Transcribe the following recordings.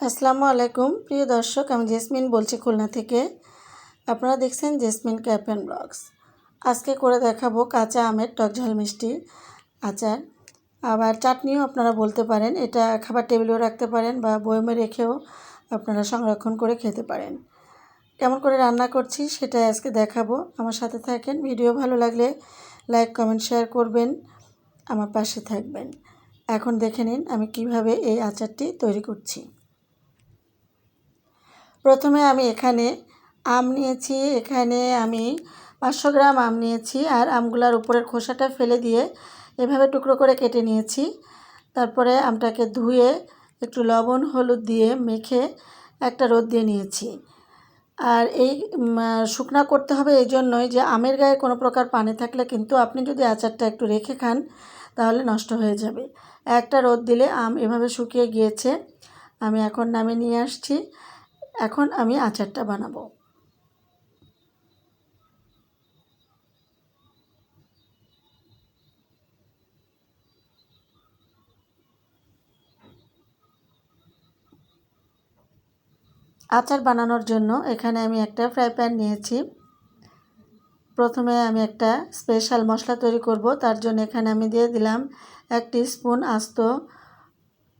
আসসালামু আলাইকুম। প্রিয় দর্শক, আমি জেসমিন বলছি খুলনা থেকে। আপনারা দেখছেন জেসমিন ক্যাপ অ্যান্ড ব্লগস। আজকে করে দেখাবো কাঁচা আমের টক ঝাল মিষ্টি আচার। আবার চাটনিও আপনারা বলতে পারেন, এটা খাবার টেবিলেও রাখতে পারেন বা বয়মে রেখেও আপনারা সংরক্ষণ করে খেতে পারেন। কেমন করে রান্না করছি সেটা আজকে দেখাবো। আমার সাথে থাকেন, ভিডিও ভালো লাগলে লাইক, কমেন্ট, শেয়ার করবেন, আমার পাশে থাকবেন। এখন দেখে নিন আমি কীভাবে এই আচারটি তৈরি করছি। প্রথমে আমি এখানে আম নিয়েছি, এখানে আমি পাঁচশো গ্রাম আম নিয়েছি আর আমগুলার উপরের খোসাটা ফেলে দিয়ে এভাবে টুকরো করে কেটে নিয়েছি। তারপরে আমটাকে ধুয়ে একটু লবণ, হলুদ দিয়ে মেখে একটা রোদ দিয়ে নিয়েছি। আর এই শুকনা করতে হবে এই জন্যই যে আমের গায়ে কোনো প্রকার পানি থাকলে কিন্তু আপনি যদি আচারটা একটু রেখে খান তাহলে নষ্ট হয়ে যাবে। একটা রোদ দিলে আম এভাবে শুকিয়ে গিয়েছে। আমি এখন নামে নিয়ে আসছি। এখন আমি আচারটা বানাবো। আচার বানানোর জন্য এখানে আমি একটা ফ্রাই প্যান নিয়েছি। প্রথমে আমি একটা স্পেশাল মশলা তৈরি করব, তার জন্য এখানে আমি দিয়ে দিলাম এক স্পুন আস্ত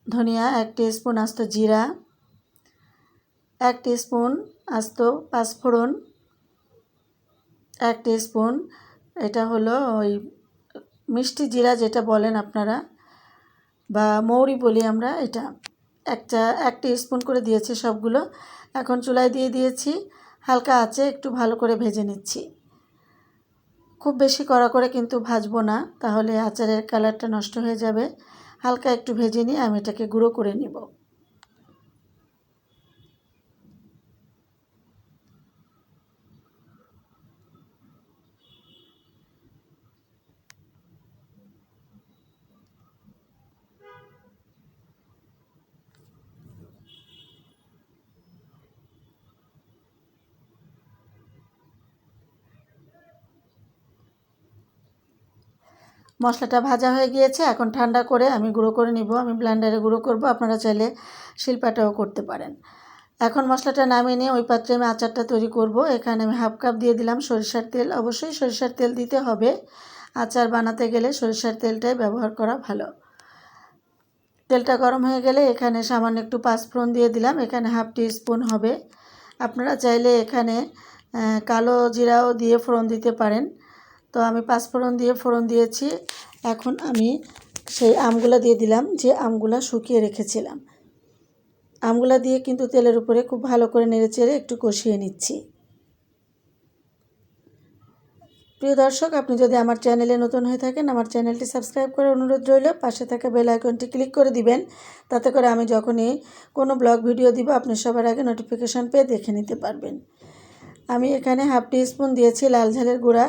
ধনিয়া, এক স্পুন আস্ত জিরা এক স্পুন আস্ত পাঁচফোড়ন। এক স্পুন এটা হলো ওই মিষ্টি জিরা যেটা বলেন আপনারা, বা মৌরি বলি আমরা এটা। একটা, এক স্পুন করে দিয়েছি সবগুলো। এখন চুলায় দিয়ে দিয়েছি, হালকা আছে একটু ভালো করে ভেজে নিচ্ছি। খুব বেশি কড়া করে কিন্তু ভাজবো না, তাহলে আচারের কালারটা নষ্ট হয়ে যাবে। হালকা একটু ভেজে নিয়ে আমি এটাকে গুঁড়ো করে নিব। মশলাটা ভাজা হয়ে গিয়েছে, এখন ঠান্ডা করে আমি গুঁড়ো করে নিব। আমি ব্লেন্ডারে গুঁড়ো করব, আপনারা চাইলে শিল্পাটাও করতে পারেন। এখন মশলাটা নামিয়ে নিয়ে ওই পাত্রে আমি আচারটা তৈরি করব। এখানে আমি হাফ কাপ দিয়ে দিলাম সরিষার তেল। অবশ্যই সরিষার তেল দিতে হবে। আচার বানাতে গেলে সরিষার তেলটাই ব্যবহার করা ভালো। তেলটা গরম হয়ে গেলে এখানে সামান্য একটু পাঁচফোড়ন দিয়ে দিলাম। এখানে হাফ টি স্পুন হবে। আপনারা চাইলে এখানে কালো জিরাও দিয়ে ফোড়ন দিতে পারেন। তো আমি পাঁচফোড়ন দিয়ে ফোড়ন দিয়েছি। এখন আমি সেই আমগুলা দিয়ে দিলাম যে আমগুলা শুকিয়ে রেখেছিলাম। আমগুলা দিয়ে কিন্তু তেলের উপরে খুব ভালো করে নেড়ে চেড়ে একটু কষিয়ে নিচ্ছি। প্রিয় দর্শক, আপনি যদি আমার চ্যানেলে নতুন হয়ে থাকেন, আমার চ্যানেলটি সাবস্ক্রাইব করে অনুরোধ রইল। পাশে থাকা বেল আইকনটি ক্লিক করে দিবেন। তাতে করে আমি যখনই কোনো ব্লগ ভিডিও দিব, আপনি সবার আগে নোটিফিকেশান পেয়ে দেখে নিতে পারবেন। আমি এখানে হাফ টি স্পুন দিয়েছি লাল ঝালের গুঁড়া।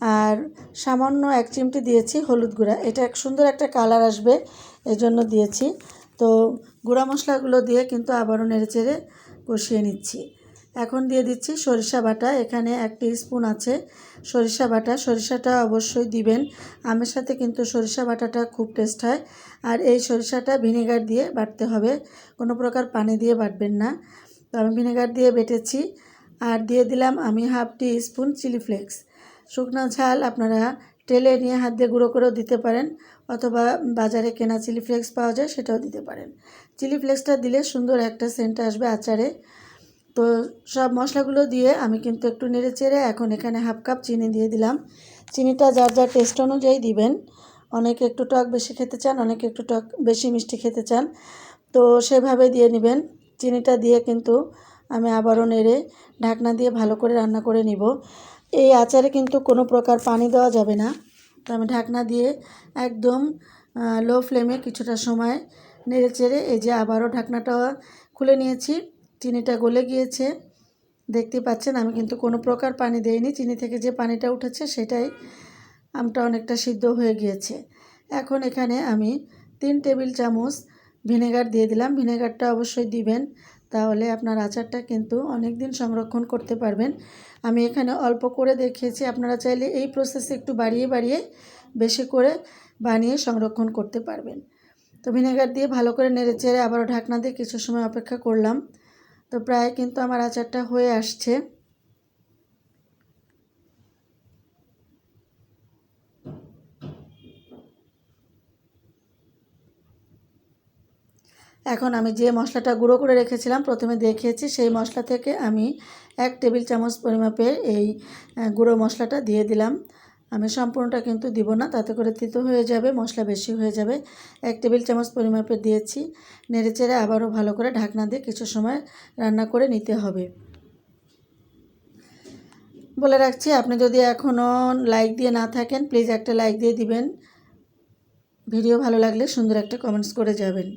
আর সামান্য এক চিমটি দিয়েছি হলুদ গুঁড়া। এটা এক সুন্দর একটা কালার আসবে এই জন্য দিয়েছি। তো গুঁড়া মশলাগুলো দিয়ে কিন্তু আবারও নেড়ে চেড়ে কষিয়ে নিচ্ছি। এখন দিয়ে দিচ্ছি সরিষা বাটা। এখানে এক স্পুন আছে সরিষা বাটা। সরিষাটা অবশ্যই দিবেন। আমের সাথে কিন্তু সরিষা বাটাটা খুব টেস্ট হয়। আর এই সরিষাটা ভিনেগার দিয়ে বাটতে হবে। কোনো প্রকার পানি দিয়ে বাটবেন না। তো আমি ভিনেগার দিয়ে বেটেছি। আর দিয়ে দিলাম আমি half teaspoon chilli flakes. শুকনো ঝাল আপনারা টেলে নিয়ে হাত দিয়ে গুঁড়ো করেও দিতে পারেন অথবা বাজারে কেনা চিলি ফ্লেক্স পাওয়া যায় সেটাও দিতে পারেন। চিলি ফ্লেক্সটা দিলে সুন্দর একটা সেন্ট আসবে আচারে। তো সব মশলাগুলো দিয়ে আমি কিন্তু একটু নেড়ে চেড়ে এখন এখানে হাফ কাপ চিনি দিয়ে দিলাম। চিনিটা যার যার টেস্ট অনুযায়ী দিবেন। অনেকে একটু টক বেশি খেতে চান, অনেকে একটু টক বেশি মিষ্টি খেতে চান। তো সেভাবে দিয়ে নেবেন। চিনিটা দিয়ে কিন্তু আমি আবারও নেড়ে ঢাকনা দিয়ে ভালো করে রান্না করে নিব। এই আচারে কিন্তু কোনো প্রকার পানি দেওয়া যাবে না। তো আমি ঢাকনা দিয়ে একদম লো ফ্লেমে কিছুটা সময় নেড়ে চেড়ে এই যে আবারও ঢাকনাটা খুলে নিয়েছি। চিনিটা গলে গিয়েছে। দেখতে পাচ্ছেন, আমি কিন্তু কোনো প্রকার পানি দেইনি। চিনি থেকে যে পানিটা উঠেছে সেটাই আমটা অনেকটা সিদ্ধ হয়ে গিয়েছে। এখন এখানে আমি তিন টেবিল চামচ ভিনেগার দিয়ে দিলাম। ভিনেগারটা অবশ্যই দিবেন। তাহলে আপনার আচারটা কিন্তু অনেক দিন সংরক্ষণ করতে পারবেন। আমি এখানে অল্প করে দেখিয়েছি, আপনারা চাইলে এই প্রসেসে একটু বাড়িয়ে বাড়িয়ে বেশি করে বানিয়ে সংরক্ষণ করতে পারবেন। তো ভিনেগার দিয়ে ভালো করে নেড়ে চেড়ে আবারও ঢাকনা দিয়ে কিছু সময় অপেক্ষা করলাম। তো প্রায় কিন্তু আমার আচারটা হয়ে আসছে। এখন আমি যে মশলাটা গুঁড়ো করে রেখেছিলাম, প্রথমে দেখিয়েছি, সেই মশলা থেকে আমি এক টেবিল চামচ পরিমাপে এই গুঁড়ো মশলাটা দিয়ে দিলাম। আমি সম্পূর্ণটা কিন্তু দিব না, তাতে করে তিতো হয়ে যাবে, মশলা বেশি হয়ে যাবে। এক টেবিল চামচ পরিমাপে দিয়েছি, নেড়েচেড়ে আবারও ভালো করে ঢাকনা দিয়ে কিছু সময় রান্না করে নিতে হবে। বলে রাখছি, আপনি যদি এখনও লাইক দিয়ে না থাকেন, প্লিজ একটা লাইক দিয়ে দিবেন। ভিডিও ভালো লাগলে সুন্দর একটা কমেন্টস করে যাবেন।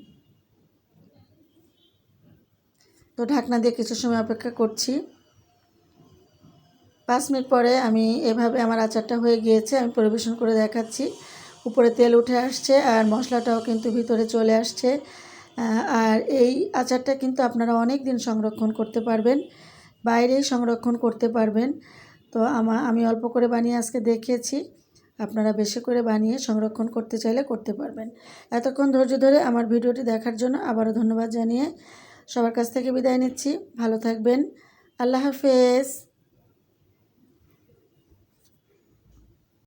তো ঢাকনা দিয়ে কিছু সময় অপেক্ষা করছি। পাঁচ মিনিট পরে আমি এভাবে আমার আচারটা হয়ে গিয়েছে, আমি পরিবেশন করে দেখাচ্ছি। উপরে তেল উঠে আসছে আর মশলাটাও কিন্তু ভিতরে চলে আসছে। আর এই আচারটা কিন্তু আপনারা অনেক দিন সংরক্ষণ করতে পারবেন, বাইরেই সংরক্ষণ করতে পারবেন। তো আমা, আমি অল্প করে বানিয়ে আজকে দেখিয়েছি, আপনারা বেশি করে বানিয়ে সংরক্ষণ করতে চাইলে করতে পারবেন। এতক্ষণ ধৈর্য ধরে আমার ভিডিওটি দেখার জন্য আবারও ধন্যবাদ জানিয়ে সবার কাছ থেকে বিদায় নিচ্ছি। ভালো থাকবেন। আল্লাহ হাফেজ।